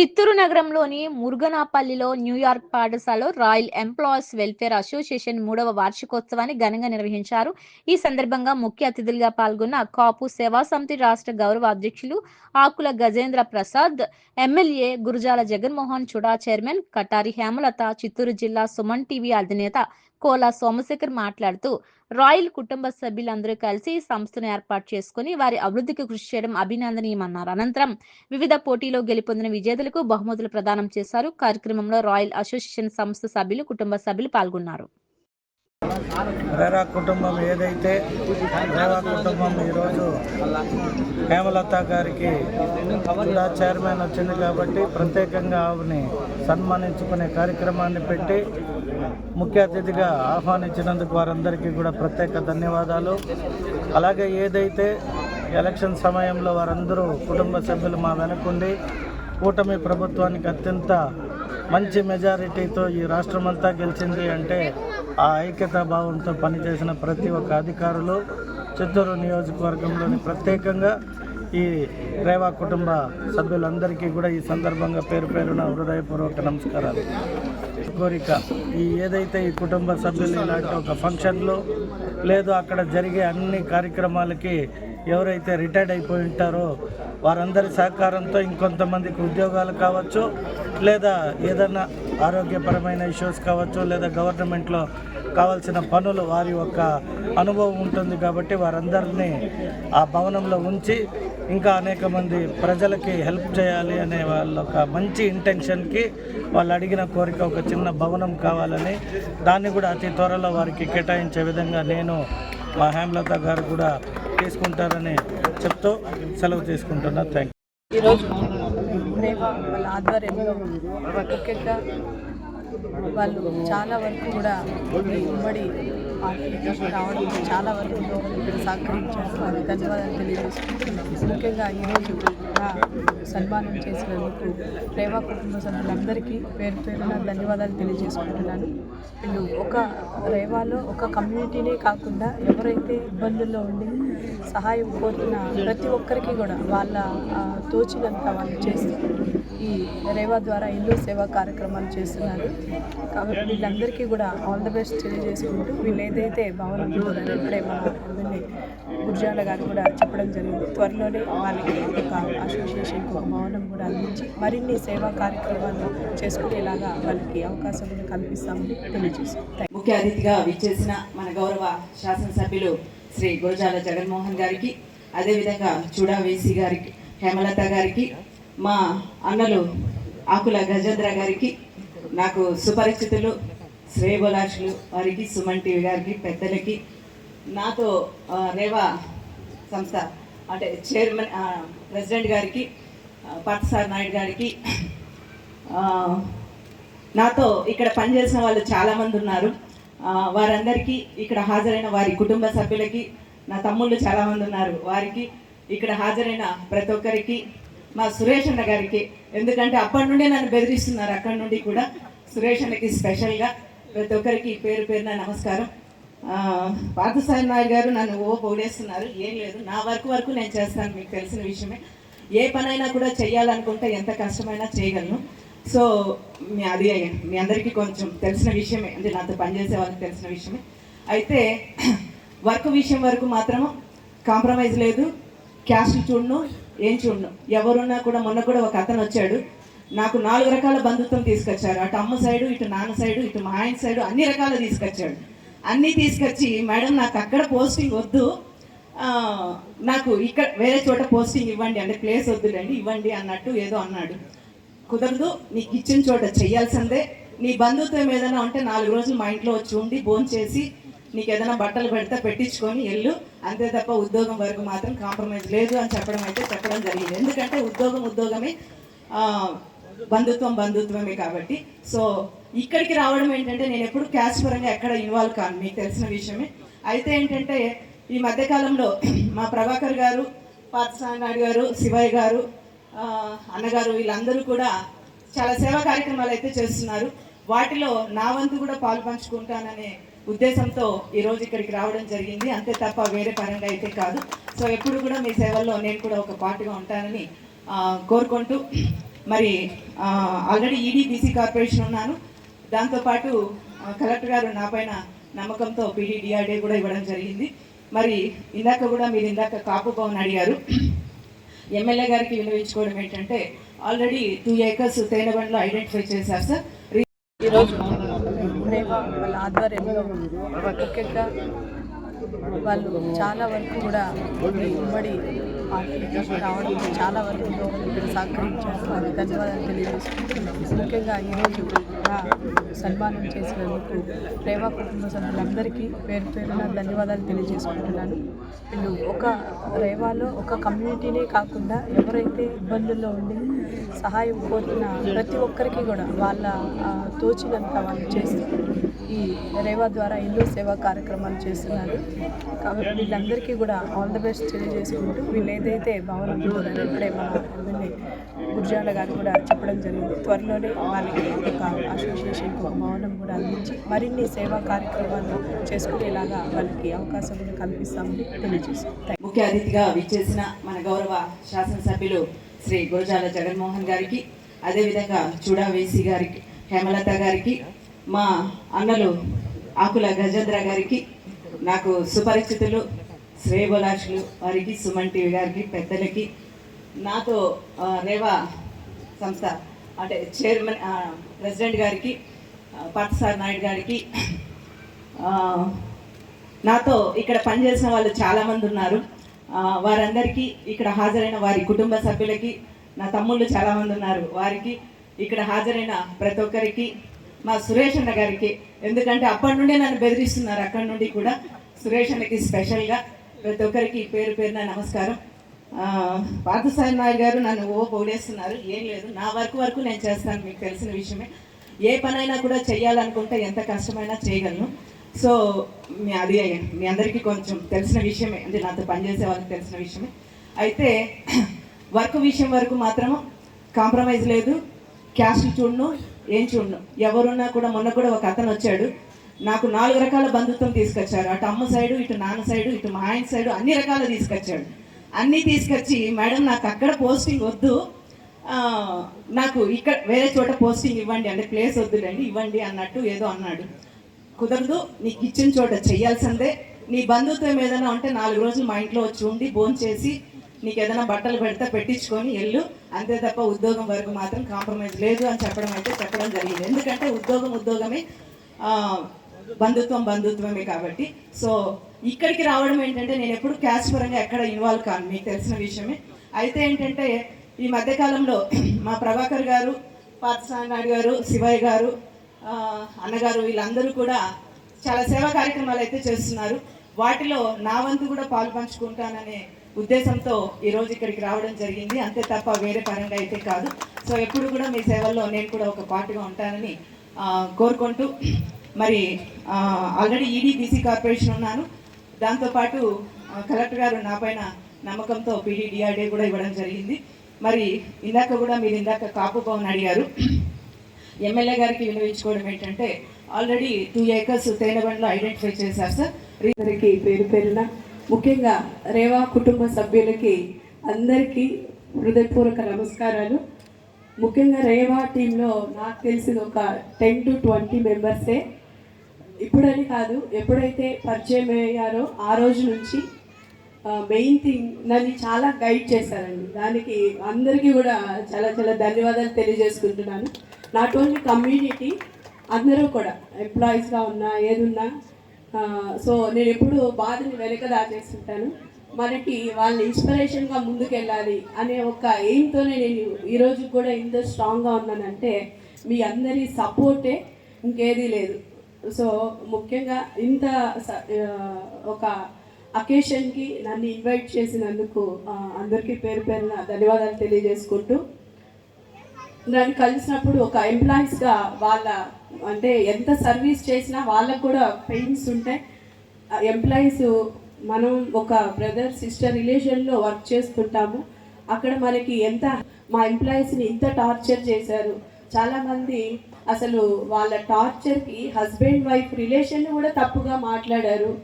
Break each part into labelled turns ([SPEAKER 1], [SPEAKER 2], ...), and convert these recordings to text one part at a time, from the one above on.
[SPEAKER 1] చిత్తూరు నగరంలోని మురుగనాపల్లిలో న్యూయార్క్ పాఠశాలలో రాయల్ ఎంప్లాయీస్ వెల్ఫేర్ అసోసియేషన్ మూడవ వార్షికోత్సవాన్ని ఘనంగా నిర్వహించారు. ఈ సందర్భంగా ముఖ్య అతిథులుగా పాల్గొన్న కాపు సేవా సమితి రాష్ట్ర గౌరవ అధ్యక్షులు Akula Gajendra Prasad MLA Gurujala Jaganmohan CUDA chairman Katari Hemalatha Chittoor జిల్లా సుమన్ టీవీ అధినేత కోలా సోమశేఖర్ మాట్లాడుతూ రాయల్ కుటుంబ సభ్యులందరూ కలిసి ఈ సంస్థను ఏర్పాటు చేసుకుని వారి అభివృద్ధికి కృషి చేయడం అభినందనీయమన్నారు. అనంతరం వివిధ పోటీలో గెలుపొందిన విజేతలకు బహుమతులు ప్రదానం చేశారు. కార్యక్రమంలో రాయల్ అసోసియేషన్ సంస్థ సభ్యులు కుటుంబ సభ్యులు పాల్గొన్నారు.
[SPEAKER 2] రేరా కుటుంబం ఏదైతే రేవా కుటుంబం ఈరోజు హేమలత గారికి జిల్లా చైర్మన్ వచ్చింది కాబట్టి ప్రత్యేకంగా ఆమెని సన్మానించుకునే కార్యక్రమాన్ని పెట్టి ముఖ్య అతిథిగా ఆహ్వానించినందుకు వారందరికీ కూడా ప్రత్యేక ధన్యవాదాలు. అలాగే ఏదైతే ఎలక్షన్ సమయంలో వారందరూ కుటుంబ సభ్యులు మా వెనకుండి కూటమి ప్రభుత్వానికి అత్యంత మంచి మెజారిటీతో ఈ రాష్ట్రం అంతా గెలిచింది అంటే ఆ ఐక్యతా భావంతో పనిచేసిన ప్రతి ఒక్క అధికారులు చిత్తూరు నియోజకవర్గంలోని ప్రత్యేకంగా ఈ రేవా కుటుంబ సభ్యులందరికీ కూడా ఈ సందర్భంగా పేరు పేరున హృదయపూర్వక నమస్కారాలు. కోరిక ఈ ఏదైతే ఈ కుటుంబ సభ్యులు ఇలాంటి ఒక ఫంక్షన్లో లేదు అక్కడ జరిగే అన్ని కార్యక్రమాలకి ఎవరైతే రిటైర్డ్ అయిపోయి ఉంటారో వారందరి సహకారంతో ఇంకొంతమందికి ఉద్యోగాలు కావచ్చు లేదా ఏదైనా ఆరోగ్యపరమైన ఇష్యూస్ కావచ్చు లేదా గవర్నమెంట్లో కావాల్సిన పనులు వారి యొక్క అనుభవం ఉంటుంది కాబట్టి వారందరినీ ఆ భవనంలో ఉంచి ఇంకా అనేక మంది ప్రజలకి హెల్ప్ చేయాలి అనే వాళ్ళ ఒక మంచి ఇంటెన్షన్కి వాళ్ళు అడిగిన కోరిక ఒక చిన్న భవనం కావాలని దాన్ని కూడా అతి త్వరలో వారికి కేటాయించే విధంగా నేను మా హేమలత గారు కూడా చేసుకుంటారని చెప్తూ సెలవు తీసుకుంటున్నా. థ్యాంక్
[SPEAKER 3] ఈరోజు వాళ్ళ ఆధ్వర్యంలో ముఖ్యంగా వాళ్ళు చాలా వరకు కూడా ఉమ్మడి పార్టీకి రావడం చాలా వరకు ఇక్కడ సహకరించారు. వారికి ధన్యవాదాలు తెలియజేసుకుంటున్నాం. ముఖ్యంగా ఈరోజు నా సన్మానం చేసినందుకు రేవా కుటుంబ సభ్యులందరికీ పేరు పేరున ధన్యవాదాలు తెలియజేసుకుంటున్నాను. వీళ్ళు ఒక రేవాలో ఒక కమ్యూనిటీనే కాకుండా ఎవరైతే ఇబ్బందుల్లో ఉండి సహాయం కోరుతున్న ప్రతి ఒక్కరికి కూడా వాళ్ళ తోచినంత వాళ్ళు చేస్తూ ఈ రేవా ద్వారా ఎన్నో సేవా కార్యక్రమాలు చేస్తున్నారు. కాబట్టి వీళ్ళందరికీ కూడా ఆల్ ద బెస్ట్ తెలియజేసుకుంటూ వీళ్ళు ఏదైతే భవనం చూడాలని ఇప్పుడే మన ఎమ్మెల్యే గుర్జాల గారు కూడా చెప్పడం జరిగింది. త్వరలోనే వాళ్ళకి ఒక అసోసియేషన్కి ఒక భవనం కూడా అందించి మరిన్ని సేవా కార్యక్రమాలు చేసుకునేలాగా వాళ్ళకి అవకాశం కూడా కల్పిస్తామని తెలియజేస్తాం
[SPEAKER 4] ముఖ్య అతిథిగా విచ్చేసిన మన గౌరవ శాసనసభ్యులు శ్రీ గురజాల జగన్మోహన్ గారికి అదేవిధంగా చూడా వేసి గారికి హేమలత గారికి మా అన్నలు ఆకుల గజేంద్ర గారికి నాకు సుపరిచితులు శ్రేయబులాషులు వారికి సుమన్ టీవీ గారికి పెద్దలకి నాతో రేవా సంస్థ అంటే చైర్మన్ ప్రెసిడెంట్ గారికి ఆ, పార్థసార్ నాయుడు గారికి నాతో ఇక్కడ పనిచేసిన వాళ్ళు చాలామంది ఉన్నారు. వారందరికీ ఇక్కడ హాజరైన వారి కుటుంబ సభ్యులకి నా తమ్ముళ్ళు చాలామంది ఉన్నారు. వారికి ఇక్కడ హాజరైన ప్రతి ఒక్కరికి మా సురేష్ అన్న గారికి. ఎందుకంటే అప్పటి నుండే నన్ను బెదిరిస్తున్నారు. అక్కడి నుండి కూడా సురేష్ అన్నకి స్పెషల్గా ప్రతి ఒక్కరికి పేరు పేరున నమస్కారం. పార్థసాయి నాయుడు గారు నన్ను ఓ పొగిడేస్తున్నారు ఏం లేదు. నా వర్క్ వరకు నేను చేస్తాను. మీకు తెలిసిన విషయమే. ఏ పనైనా కూడా చేయాలనుకుంటే ఎంత కష్టమైనా చేయగలను. సో మీ అది మీ అందరికీ కొంచెం తెలిసిన విషయమే. అంటే నాతో పనిచేసే వాళ్ళకి తెలిసిన విషయమే. అయితే వర్క్ విషయం వరకు మాత్రం కాంప్రమైజ్ లేదు. క్యాస్ట్ చూడను. ఏం చూడను ఎవరున్నా కూడా మొన్న కూడా ఒక అతను వచ్చాడు. నాకు నాలుగు రకాల బంధుత్వం తీసుకొచ్చారు. అటు అమ్మ సైడు ఇటు నాన్న సైడు ఇటు మా ఆయన సైడు అన్ని రకాలు తీసుకొచ్చాడు. అన్నీ తీసుకొచ్చి మేడం నాకు అక్కడ పోస్టింగ్ వద్దు. నాకు ఇక్కడ వేరే చోట పోస్టింగ్ ఇవ్వండి. అంటే ప్లేస్ వద్దులేండి ఇవ్వండి అన్నట్టు ఏదో అన్నాడు. కుదరదు నీకు ఇచ్చిన చోట చేయాల్సిందే నీ బంధుత్వం ఏదైనా ఉంటే నాలుగు రోజులు మా ఇంట్లో వచ్చి ఉండి భోంచేసి చేసి నీకు ఏదైనా బట్టలు పెడితే పెట్టించుకొని వెళ్ళు. అంతే తప్ప ఉద్యోగం వరకు మాత్రం కాంప్రమైజ్ లేదు అని చెప్పడం అయితే చెప్పడం జరిగింది. ఎందుకంటే ఉద్యోగం ఉద్యోగమే బంధుత్వం బంధుత్వమే కాబట్టి. సో ఇక్కడికి రావడం ఏంటంటే నేను ఎప్పుడు క్యాష్ పరంగా ఎక్కడ ఇన్వాల్వ్ కాను మీకు తెలిసిన విషయమే. అయితే ఏంటంటే ఈ మధ్యకాలంలో మా ప్రభాకర్ గారు పార్థసాయి గారు శివయ్య గారు అన్నగారు వీళ్ళందరూ కూడా చాలా సేవా కార్యక్రమాలు అయితే చేస్తున్నారు. వాటిలో నా వంతు కూడా పాలు పంచుకుంటాననే ఉద్దేశంతో ఈ రోజు ఇక్కడికి రావడం జరిగింది. అంతే తప్ప వేరే పరంగా అయితే కాదు. సో ఎప్పుడు కూడా మీ సేవల్లో నేను కూడా ఒక పార్టీగా ఉంటానని కోరుకుంటూ మరి ఆల్రెడీ ఈడీ బీసీ కార్పొరేషన్ ఉన్నాను. దాంతోపాటు కలెక్టర్ గారు నా పైన నమ్మకంతో పీడీడిఆర్డీ కూడా ఇవ్వడం జరిగింది. మరి ఇందాక కూడా మీరు ఇందాక కాపు భవన్ అడిగారు. ఎమ్మెల్యే గారికి వినియోగించుకోవడం ఏంటంటే ఆల్రెడీ టూ ఏకర్స్ తేనెబండ్లో ఐడెంటిఫై చేశారు సార్.
[SPEAKER 3] ఈరోజు రేవా వాళ్ళ ఆధ్వర్యంలో ముఖ్యంగా వాళ్ళు చాలా వరకు కూడా ఉమ్మడి పార్టీకి రావడం చాలా వరకు సహకరించారు. వారికి ధన్యవాదాలు తెలియజేసుకుంటున్నాం. ముఖ్యంగా ఈరోజు సన్మానం చేసినందుకు ప్రేమ కుటుంబ సభ్యులందరికీ పేరు పేరున ధన్యవాదాలు తెలియజేసుకుంటున్నాను. వీళ్ళు ఒక రేవాలో ఒక కమ్యూనిటీనే కాకుండా ఎవరైతే ఇబ్బందుల్లో ఉండి సహాయం కోరుతున్న ప్రతి ఒక్కరికి కూడా వాళ్ళ తోచినంత వాళ్ళు చేసి ఈ రేవా ద్వారా ఎన్నో సేవా కార్యక్రమాలు చేస్తున్నారు. కాబట్టి వీళ్ళందరికీ కూడా ఆల్ ది బెస్ట్ తెలియజేసుకుంటూ వీళ్ళు ఏదైతే భావన ఇప్పుడే మన ఎమ్మెల్యే గుర్జాల గారు కూడా చెప్పడం జరిగింది. త్వరలోనే వాళ్ళకి ఒక అసోసియేషన్ ఒక భవనం కూడా అందించి మరిన్ని సేవా కార్యక్రమాలు చేసుకునేలాగా వాళ్ళకి అవకాశం కూడా కల్పిస్తామని తెలియజేస్తాం
[SPEAKER 4] ముఖ్య అతిథిగా విచ్చేసిన మన గౌరవ శాసనసభ్యులు శ్రీ గురజాల జగన్మోహన్ గారికి అదేవిధంగా చూడా వేసి గారికి హేమలత గారికి మా అన్నలు ఆకుల గజేంద్ర గారికి నాకు సుపరిచితులు శ్రేయబులాషులు వారికి సుమన్ టీవీ గారికి పెద్దలకి నాతో రేవా సంస్థ అంటే చైర్మన్ ప్రెసిడెంట్ గారికి ఆ, పార్థసార్ నాయుడు గారికి నాతో ఇక్కడ పనిచేసిన వాళ్ళు చాలామంది ఉన్నారు. వారందరికీ ఇక్కడ హాజరైన వారి కుటుంబ సభ్యులకి నా తమ్ముళ్ళు చాలామంది ఉన్నారు. వారికి ఇక్కడ హాజరైన ప్రతి ఒక్కరికి మా సురేష్ అన్న గారికి. ఎందుకంటే అప్పటి నుండే నన్ను బెదిరిస్తున్నారు. అక్కడి నుండి కూడా సురేష్ అన్నకి స్పెషల్గా ప్రతి ఒక్కరికి పేరు పేరున నమస్కారం. పార్థసాయి నాయుడు గారు నన్ను ఓ పొగిడేస్తున్నారు. ఏం లేదు. నా వర్క్ వరకు నేను చేస్తాను. మీకు తెలిసిన విషయమే. ఏ పనైనా కూడా చేయాలనుకుంటే ఎంత కష్టమైనా చేయగలను. సో మీ అది మీ అందరికీ కొంచెం తెలిసిన విషయమే. అంటే నాతో పనిచేసే వాళ్ళకి తెలిసిన విషయమే. అయితే వర్క్ విషయం వరకు మాత్రం కాంప్రమైజ్ లేదు. క్యాస్ట్ చూడను. ఏం చూడను ఎవరున్నా కూడా మొన్న కూడా ఒక అతను వచ్చాడు. నాకు నాలుగు రకాల బంధుత్వం తీసుకొచ్చారు. అటు అమ్మ సైడు ఇటు నాన్న సైడు ఇటు మా ఆయన సైడు అన్ని రకాల తీసుకొచ్చాడు. అన్నీ తీసుకొచ్చి మేడం నాకు అక్కడ పోస్టింగ్ వద్దు. నాకు ఇక్కడ వేరే చోట పోస్టింగ్ ఇవ్వండి అంటే ప్లేస్ వద్దులేండి ఇవ్వండి అన్నట్టు ఏదో అన్నాడు. కుదరదు నీకు ఇచ్చిన చోట చేయాల్సిందే నీ బంధుత్వం ఏదైనా ఉంటే నాలుగు రోజులు మా ఇంట్లో వచ్చి ఉండి భోంచేసి చేసి నీకు ఏదైనా బట్టలు పెడితే పెట్టించుకొని వెళ్ళు. అంతే తప్ప ఉద్యోగం వరకు మాత్రం కాంప్రమైజ్ లేదు అని చెప్పడం అయితే చెప్పడం జరిగింది. ఎందుకంటే ఉద్యోగం ఉద్యోగమే బంధుత్వం బంధుత్వమే కాబట్టి. సో ఇక్కడికి రావడం ఏంటంటే నేను ఎప్పుడు క్యాస్ట్ పరంగా ఎక్కడ ఇన్వాల్వ్ కాను మీకు తెలిసిన విషయమే. అయితే ఏంటంటే ఈ మధ్యకాలంలో మా ప్రభాకర్ గారు పార్థసాయి గారు శివయ్య గారు అన్నగారు వీళ్ళందరూ కూడా చాలా సేవా కార్యక్రమాలు అయితే చేస్తున్నారు. వాటిలో నా వంతు కూడా పాలు పంచుకుంటాననే ఉద్దేశంతో ఈరోజు ఇక్కడికి రావడం జరిగింది. అంతే తప్ప వేరే పరంగా అయితే కాదు. సో ఎప్పుడు కూడా మీ సేవల్లో నేను కూడా ఒక పార్ట్గా ఉంటానని ఆ, కోరుకుంటూ మరి ఆల్రెడీ ఈడీ బీసీ కార్పొరేషన్ ఉన్నాను. దాంతోపాటు కలెక్టర్ గారు నా పైన నమ్మకంతో పీడీడీఆర్డీ కూడా ఇవ్వడం జరిగింది. మరి ఇందాక కూడా మీరు ఇందాక కాపు భవన్ అడిగారు. ఎమ్మెల్యే గారికి వినియోగించుకోవడం ఏంటంటే ఆల్రెడీ టూ ఏకర్స్ తేనెబండ్లో ఐడెంటిఫై చేశారు సార్.
[SPEAKER 3] అందరికీ పేరు పేరున ముఖ్యంగా రేవా కుటుంబ సభ్యులకి అందరికీ హృదయపూర్వక నమస్కారాలు. ముఖ్యంగా రేవా టీంలో నాకు తెలిసిన ఒక టెన్ టు ట్వంటీ మెంబర్సే. ఇప్పుడని కాదు ఎప్పుడైతే పరిచయం అయ్యారో ఆ రోజు నుంచి మెయిన్ థింగ్ నన్ను చాలా గైడ్ చేశారండి. దానికి అందరికీ కూడా చాలా చాలా ధన్యవాదాలు తెలియజేసుకుంటున్నాను. నాట్ ఓన్లీ కమ్యూనిటీ అందరూ కూడా ఎంప్లాయీస్గా ఉన్నా ఏదున్నా సో నేను ఎప్పుడు బాధని వెనక దాచేస్తుంటాను. మనకి వాళ్ళని ఇన్స్పిరేషన్గా ముందుకెళ్ళాలి అనే ఒక ఎయిమ్తోనే నేను ఈరోజు కూడా ఇంత స్ట్రాంగ్గా ఉన్నానంటే మీ అందరి సపోర్టే ఇంకేదీ లేదు. సో ముఖ్యంగా ఇంత స- ఒక అకేషన్కి నన్ను ఇన్వైట్ చేసినందుకు అందరికీ పేరు పేరున ధన్యవాదాలు తెలియజేసుకుంటూ నన్ను కలిసినప్పుడు ఒక ఎంప్లాయీస్గా వాళ్ళ అంటే ఎంత సర్వీస్ చేసినా వాళ్ళకు కూడా పెయిన్స్ ఉంటాయి ఎంప్లాయీస్ మనం ఒక బ్రదర్ సిస్టర్ రిలేషన్లో వర్క్ చేస్తుంటాము అక్కడ మనకి ఎంత మా ఎంప్లాయీస్ని ఇంత టార్చర్ చేశారు. చాలామంది అసలు వాళ్ళ టార్చర్కి హస్బెండ్ వైఫ్ రిలేషన్ కూడా తప్పుగా మాట్లాడారు.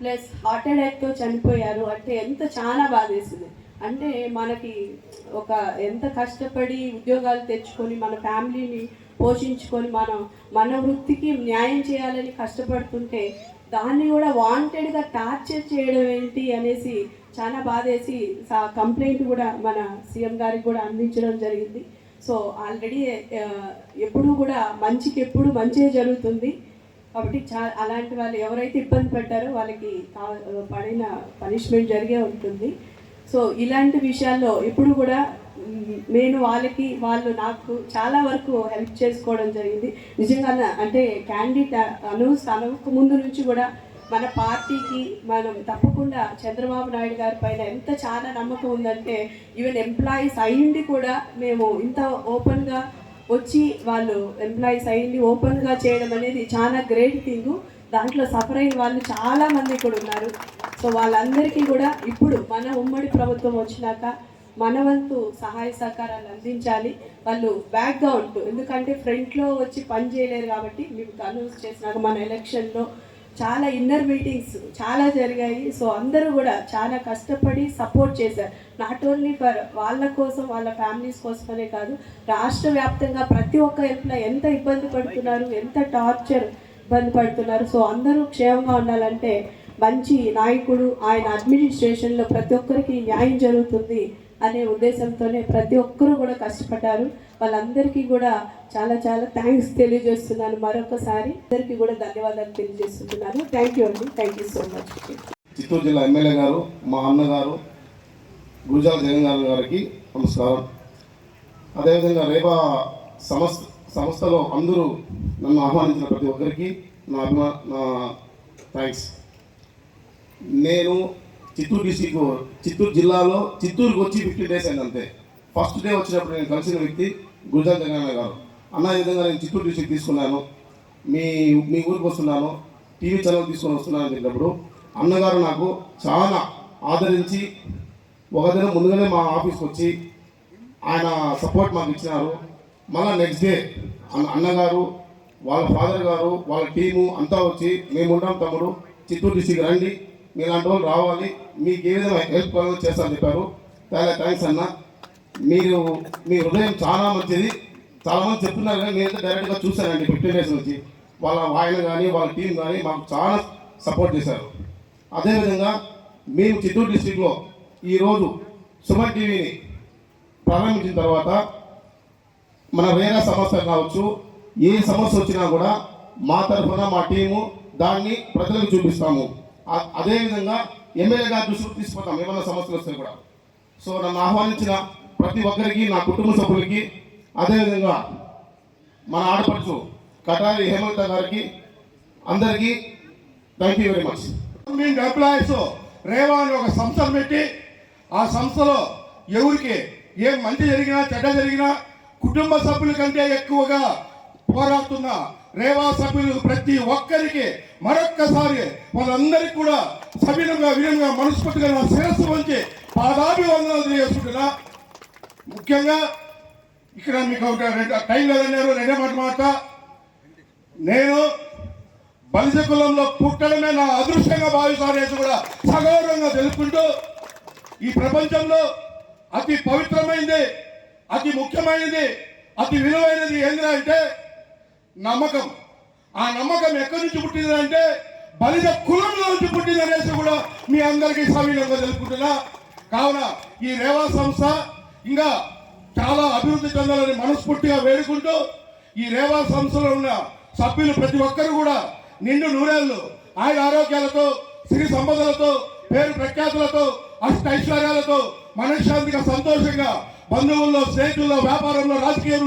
[SPEAKER 3] ప్లస్ హార్ట్ అటాక్తో చనిపోయారు. అంటే ఎంత చాలా బాధేసింది. అంటే మనకి ఒక ఎంత కష్టపడి ఉద్యోగాలు తెచ్చుకొని మన ఫ్యామిలీని పోషించుకొని మనం మన వృత్తికి న్యాయం చేయాలని కష్టపడుతుంటే దాన్ని కూడా వాంటెడ్గా టార్చర్ చేయడం ఏంటి అనేసి చాలా బాధేసి కంప్లైంట్ కూడా మన సీఎం గారికి కూడా అందించడం జరిగింది. సో ఆల్రెడీ ఎప్పుడు కూడా మంచికి ఎప్పుడు మంచిగా జరుగుతుంది. కాబట్టి చా అలాంటి వాళ్ళు ఎవరైతే ఇబ్బంది పడ్డారో వాళ్ళకి పడిన పనిష్మెంట్ జరిగే ఉంటుంది. సో ఇలాంటి విషయాల్లో ఇప్పుడు కూడా నేను వాళ్ళకి వాళ్ళు నాకు చాలా వరకు హెల్ప్ చేసుకోవడం జరిగింది. నిజంగా అంటే క్యాండిడేట్ అను తనకు ముందు నుంచి కూడా మన పార్టీకి మనం తప్పకుండా చంద్రబాబు నాయుడు గారి పైన ఎంత చాలా నమ్మకం ఉందంటే ఈవెన్ ఎంప్లాయీస్ అయ్యింది కూడా మేము ఇంత ఓపెన్గా వచ్చి వాళ్ళు ఎంప్లాయీస్ అయ్యింది ఓపెన్గా చేయడం అనేది చాలా గ్రేట్ థింగ్. దాంట్లో సఫర్ అయిన వాళ్ళు చాలా మంది కూడా ఉన్నారు. సో వాళ్ళందరికీ కూడా ఇప్పుడు మన ఉమ్మడి ప్రభుత్వం వచ్చినాక మన వంతు సహాయ సహకారాలు అందించాలి. వాళ్ళు బ్యాక్గా ఉంటూ ఎందుకంటే ఫ్రంట్లో వచ్చి పని చేయలేరు కాబట్టి మీకు అనౌన్స్ చేసినాక మన ఎలక్షన్లో చాలా ఇన్నర్ మీటింగ్స్ చాలా జరిగాయి. సో అందరూ కూడా చాలా కష్టపడి సపోర్ట్ చేశారు. నాట్ ఓన్లీ ఫర్ వాళ్ళ కోసం వాళ్ళ ఫ్యామిలీస్ కోసమనే కాదు రాష్ట్ర వ్యాప్తంగా ప్రతి ఒక్క ఎంప్లాయ్ ఎంత ఇబ్బంది పడుతున్నారు ఎంత టార్చర్ ఇబ్బంది పడుతున్నారు. సో అందరూ క్షేమంగా ఉండాలంటే మంచి నాయకుడు ఆయన అడ్మినిస్ట్రేషన్లో ప్రతి ఒక్కరికి న్యాయం జరుగుతుంది అనే ఉద్దేశంతోనే ప్రతి ఒక్కరూ కూడా కష్టపడ్డారు. వాళ్ళందరికీ కూడా చాలా చాలా థ్యాంక్స్ తెలియజేస్తున్నాను మరొకసారి. అందరికీ కూడా ధన్యవాదాలు తెలియజేస్తున్నాను. థ్యాంక్ యూ అండి. Thank you so much
[SPEAKER 5] Chittoor జిల్లా ఎమ్మెల్యే గారు మా అన్నగారు గురుజాల జగన్ గారికి నమస్కారం. అదేవిధంగా రేపా సంస్థ సంస్థలో అందరూ నన్ను ఆహ్వానించిన ప్రతి ఒక్కరికి నా అభిమా నా థ్యాంక్స్ నేను చిత్తూరు డిస్టిక్ చిత్తూరు జిల్లాలో చిత్తూరుకి వచ్చి ఫిఫ్టీ డేస్ అయింది అంతే. ఫస్ట్ డే వచ్చినప్పుడు నేను కలిసిన వ్యక్తి గురుజాల జగన్ గారు. అన్న విధంగా నేను చిత్తూరు డిస్టిక్ తీసుకున్నాను. మీ మీ ఊరికి వస్తున్నాను. టీవీ ఛానల్ తీసుకొని వస్తున్నాను అని చెప్పినప్పుడు అన్నగారు నాకు చాలా ఆదరించి ఒక దినం ముందుగానే మా ఆఫీస్కి వచ్చి ఆయన సపోర్ట్ మాకు ఇచ్చినారు. మళ్ళీ నెక్స్ట్ డే అన్న అన్నగారు వాళ్ళ ఫాదర్ గారు వాళ్ళ టీము అంతా వచ్చి మేము ఉంటాం తమ్ముడు చిత్తూరు డిస్టిక్ రండి. మీలాంటి వాళ్ళు రావాలి. మీకు ఏ విధంగా హెల్ప్ కావాలో చేస్తామని చెప్పారు. చాలా థ్యాంక్స్ అన్న. మీరు మీ హృదయం చాలా మంచిది. చాలా మంది చెప్తున్నారు కానీ నేనైతే డైరెక్ట్గా చూశానండి ఫిఫ్టీన్ డేస్ నుంచి. వాళ్ళ ఆయన కానీ వాళ్ళ టీం కానీ మాకు చాలా సపోర్ట్ చేశారు. అదేవిధంగా మేము చిత్తూరు డిస్టిక్లో ఈరోజు సుమన్ టీవీని ప్రారంభించిన తర్వాత మన వేరే సమస్య కావచ్చు ఏ సమస్య వచ్చినా కూడా మా తరఫున మా టీము దాన్ని ప్రజలకు చూపిస్తాము. అదేవిధంగా ఎమ్మెల్యే గారి దృష్టికి తీసుకుపోతాం ఏమైనా సమస్యలు వస్తే కూడా. సో నన్ను ఆహ్వానించిన ప్రతి ఒక్కరికి నా కుటుంబ సభ్యులకి అదేవిధంగా మన ఆడపడుచు కటారి హేమంత గారికి అందరికీ thank you very much
[SPEAKER 6] government employees Reva అని ఒక సంస్థను పెట్టి ఆ సంస్థలో ఎవరికి ఏం మంచి జరిగినా చెడ్డ జరిగినా కుటుంబ సభ్యుల కంటే ఎక్కువగా పోరాడుతున్న రేవా సభ్యులు ప్రతి ఒక్కరికి మరొక్కసారి వాళ్ళందరికీ కూడా సభ్యులుగా వీరంగా మనస్ఫూర్తిగా నా శిరస్సు వంచి పాదాభివందనాలు తెలియజేసుకుంటున్నా. ముఖ్యంగా ఇక్కడ మీకు ఒక రెండు టైం లేదన్నారు రెండే మాట మాట. నేను బలిజ కులంలో పుట్టడమే నా అదృష్టంగా భావిస్తానేసి కూడా సగౌరవంగా తెలుపుకుంటూ ఈ ప్రపంచంలో అతి పవిత్రమైనది అతి ముఖ్యమైనది అతి విలువైనది ఏంటంటే నమ్మకం. ఆ నమ్మకం ఎక్కడి నుంచి పుట్టిందంటే బలిజ కులంలో నుంచి పుట్టిందనేసి కూడా మీ అందరికీ సవినంగా తెలుపుకుంటున్నా. కావున ఈ రేవా సంస్థ ఇంకా చాలా అభివృద్ధి చెందాలని మనస్ఫూర్తిగా వేడుకుంటూ ఈ రేవా సంస్థలో ఉన్న సభ్యులు ప్రతి ఒక్కరు కూడా నిండు నూరేళ్ళు ఆయన ఆరోగ్యాలతో సిరి సంపదలతో పేరు ప్రఖ్యాతులతో అష్ట ఐశ్వర్యాలతో మనశ్శాంతిగా సంతోషంగా బంధువుల్లో స్నేహితుల్లో వ్యాపారంలో రాజకీయంలో